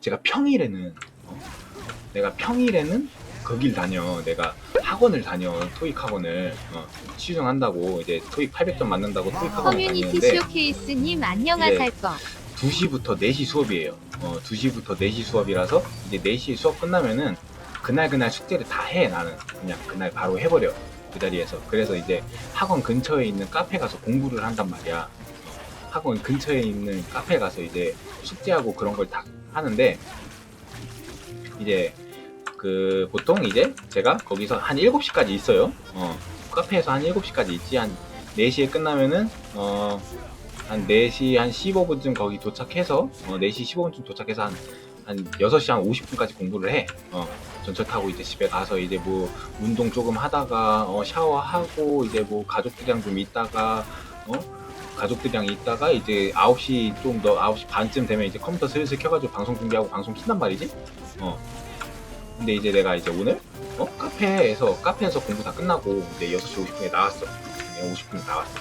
제가 평일에는 어, 내가 평일에는 거길 다녀 내가 학원을 다녀 토익 학원을 어, 시중한다고 이제 토익 800점 맞는다고 토익 학원을 커뮤니티 다니는데 쇼케이스님 안녕하살 거. 2시부터 4시 수업이에요. 어, 2시부터 4시 수업이라서 이제 4시 수업 끝나면은 그날 그날 숙제를 다 해 나는 그냥 그날 바로 해버려 그 자리에서 그래서 이제 학원 근처에 있는 카페 가서 공부를 한단 말이야. 학원 근처에 있는 카페 가서 이제 숙제하고 그런 걸 다 하는데 이제 그 보통 이제 제가 거기서 한 7시까지 있어요. 어, 카페에서 한 7시까지 있지 한 4시에 끝나면은 어, 한 4시 한 15분쯤 거기 도착해서 어, 4시 15분쯤 도착해서 한, 한 6시 한 50분까지 공부를 해. 어, 전철 타고 이제 집에 가서 이제 뭐 운동 조금 하다가 어, 샤워하고 이제 뭐 가족들이랑 좀 있다가 어? 가족들이랑 있다가 이제 9시 좀 더 9시 반쯤 되면 이제 컴퓨터 슬슬 켜가지고 방송 준비하고 방송 킨단 말이지. 어. 근데 이제 내가 이제 오늘 어? 카페에서 카페에서 공부 다 끝나고 이제 6시 50분에 나왔어. 50분에 나왔어.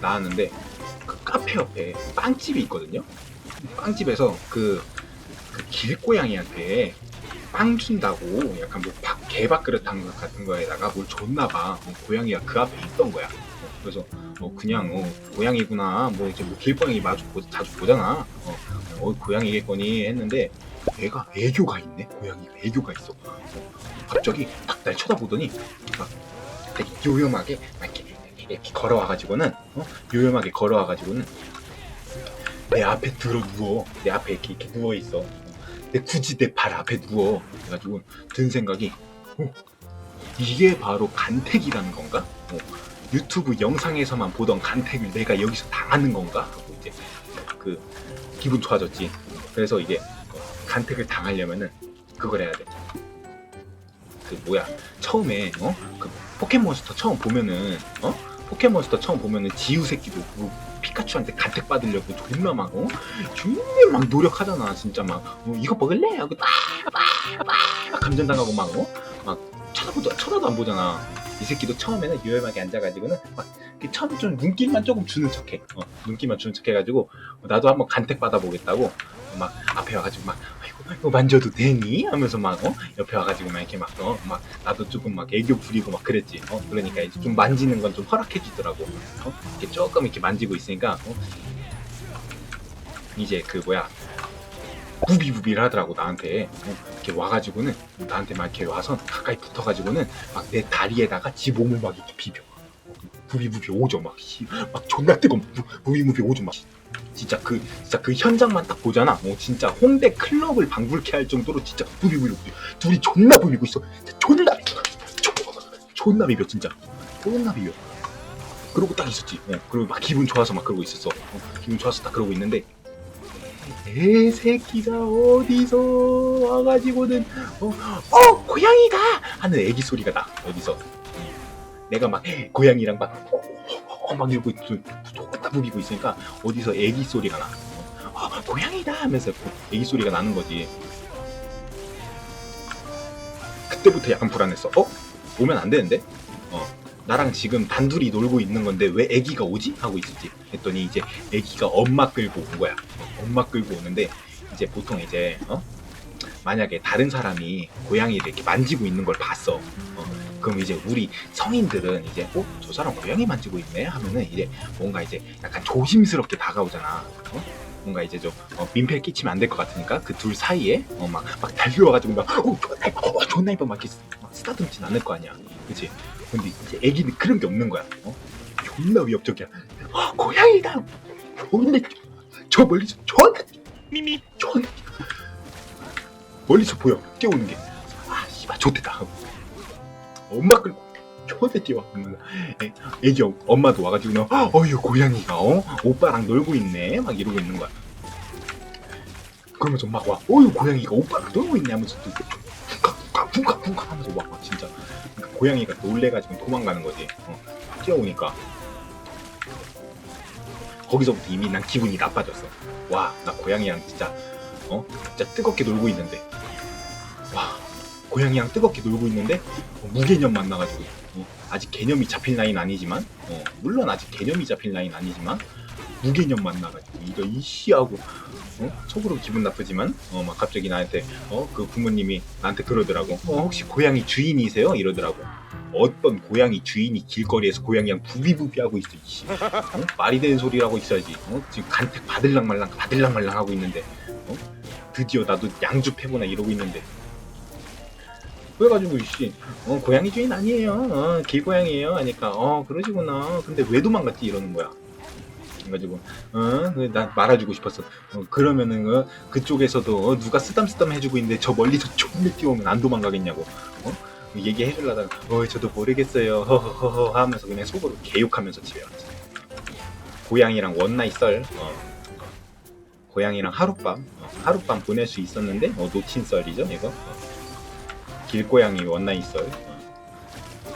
나왔는데 그 카페 옆에 빵집이 있거든요. 빵집에서 그, 그 길고양이한테 빵 준다고 약간 뭐 밥, 개밥 그릇 한것 같은 거에다가 뭘 줬나봐. 어, 고양이가 그 앞에 있던 거야. 어, 그래서 어, 그냥 어, 고양이구나. 뭐 이제 뭐 길고양이 마주 보, 자주 보잖아. 어, 어 고양이겠거니 했는데 애가 애교가 있네. 고양이가 애교가 있어. 어, 갑자기 딱 날 쳐다보더니 막 되게 요염하게 막 이렇게, 이렇게 걸어와가지고는 어? 요염하게 걸어와가지고는 내 앞에 들어 누워 내 앞에 이렇게, 이렇게 누워 있어 내 굳이 내 발 앞에 누워 그래가지고 든 생각이 어, 이게 바로 간택이라는 건가? 어, 유튜브 영상에서만 보던 간택을 내가 여기서 당하는 건가? 하고 이제 그 기분 좋아졌지 그래서 이게 어, 간택을 당하려면은 그걸 해야 돼. 그 뭐야 처음에 어? 그 포켓몬스터 처음 보면은 어? 포켓몬스터 처음 보면은 지우 새끼도 그 피카츄한테 간택 받으려고 존나 막 어? 존나 막 노력하잖아 진짜 막 어, 이거 먹을래? 하고 막막막 감전당하고 막 어? 막 쳐다보도 쳐다도 안 보잖아 이 새끼도 처음에는 유연하게 앉아가지고는 막 처음 좀 눈길만 조금 주는 척해 어, 눈길만 주는 척해가지고 어, 나도 한번 간택 받아보겠다고 어, 막 앞에 와가지고 막 아이고 이거 만져도 되니? 하면서 막 어? 옆에 와가지고 막 이렇게 막 어? 막 나도 조금 막 애교 부리고 막 그랬지 어? 그러니까 이제 좀 만지는 건 좀 허락해 주더라고 어? 이렇게 조금 이렇게 만지고 있으니까 어? 이제 그 뭐야 부비부비를 하더라고 나한테. 어? 이렇게 와가지고는 나한테 막 이렇게 와서 가까이 붙어가지고는 막 내 다리에다가 지 몸을 막 이렇게 비벼. 어, 부비부비 오죠 막, 씨, 막 존나 뜨거운 부- 부비부비 오죠 막. 진짜 그 진짜 그 현장만 딱 보잖아. 어 진짜 홍대 클럽을 방불케 할 정도로 진짜 부비부비 둘이 존나 부비고 있어. 존나 존나 비벼 진짜. 존나 비벼. 그러고 딱 있었지. 어, 그리고 막 기분 좋아서 막 그러고 있었어. 어, 기분 좋아서 딱 그러고 있는데 애 새끼가 어디서 와가지고는 어, 어 고양이다! 하는 애기 소리가 나 어디서. 내가 막 고양이랑 막 어, 어, 어, 막 이러고 똑같다 부비고 있으니까 어디서 애기 소리가 나. 어, 어, 고양이다! 하면서 그 애기 소리가 나는 거지. 그때부터 약간 불안했어. 어? 오면 안 되는데? 어 나랑 지금 단둘이 놀고 있는 건데 왜 애기가 오지? 하고 있었지. 했더니 이제 애기가 엄마 끌고 온 거야. 어, 엄마 끌고 오는데 이제 보통 이제 어? 만약에 다른 사람이 고양이를 이렇게 만지고 있는 걸 봤어. 어, 그럼 이제 우리 성인들은 이제 어 저 사람 고양이 만지고 있네? 하면은 이제 뭔가 이제 약간 조심스럽게 다가오잖아. 어? 뭔가 이제 좀 어, 민폐 끼치면 안 될 것 같으니까 그 둘 사이에 어, 막, 막 달려와가지고 막 어, 존나 이뻐. 어, 존나 이뻐. 막 이렇게 막 쓰다듬진 않을 거 아니야. 그치? 근데 이제 애기는 그런 게 없는 거야. 어? 존나 위협적이야. 어, 고양이다! 존나 저 멀리서 존나 미미. 존나 멀리서 보여. 뛰어오는 게 아 씨발 좋겠다. 하고 엄마 끌고 존나 뛰어. 그러면 애- 애기 어- 엄마도 와가지고 그냥 어휴 고양이가 어? 오빠랑 놀고 있네. 막 이러고 있는 거야. 그러면서 막 와 어휴 고양이가 오빠랑 놀고 있네. 하면서 또 쿵쾅 쿵쾅 쿵쾅 하면서 막, 와 진짜 고양이가 놀래가지고 도망가는 거지. 어, 뛰어오니까. 거기서부터 이미 난 기분이 나빠졌어. 와 나 고양이랑 진짜 어? 진짜 뜨겁게 놀고 있는데. 와 고양이랑 뜨겁게 놀고 있는데? 어, 무개념 만나가지고. 어, 아직 개념이 잡힐 나이는 아니지만 어, 물론 아직 개념이 잡힐 나이는 아니지만 무개념 만나가지고 이거 이씨하고 어? 속으로 기분 나쁘지만 어 막 갑자기 나한테 어 그 부모님이 나한테 그러더라고. 어 혹시 고양이 주인이세요? 이러더라고. 어떤 고양이 주인이 길거리에서 고양이랑 부비부비하고 있어 이씨. 어? 말이 되는 소리를 하고 있어야지. 어? 지금 간택 받을랑 말랑 받을랑 말랑 하고 있는데. 어? 드디어 나도 양주 패거나 이러고 있는데. 그래가지고 씨 어, 고양이 주인 아니에요. 어, 길고양이에요. 하니까 어 그러시구나. 근데 왜 도망갔지? 이러는 거야 그래가지고 어나 말아주고 싶었어. 어, 그러면은 어, 그쪽에서도 어, 누가 쓰담쓰담 해주고 있는데 저 멀리서 조금만 뛰어오면 안 도망가겠냐고 어? 얘기해 주려다가 어 저도 모르겠어요. 허허허허 하면서 그냥 속으로 개욕하면서 집에 왔어 고양이랑 원나잇 썰 어, 고양이랑 하룻밤 어, 하룻밤 보낼 수 있었는데 어, 놓친 썰이죠 이거? 어. 길고양이 원나잇 썰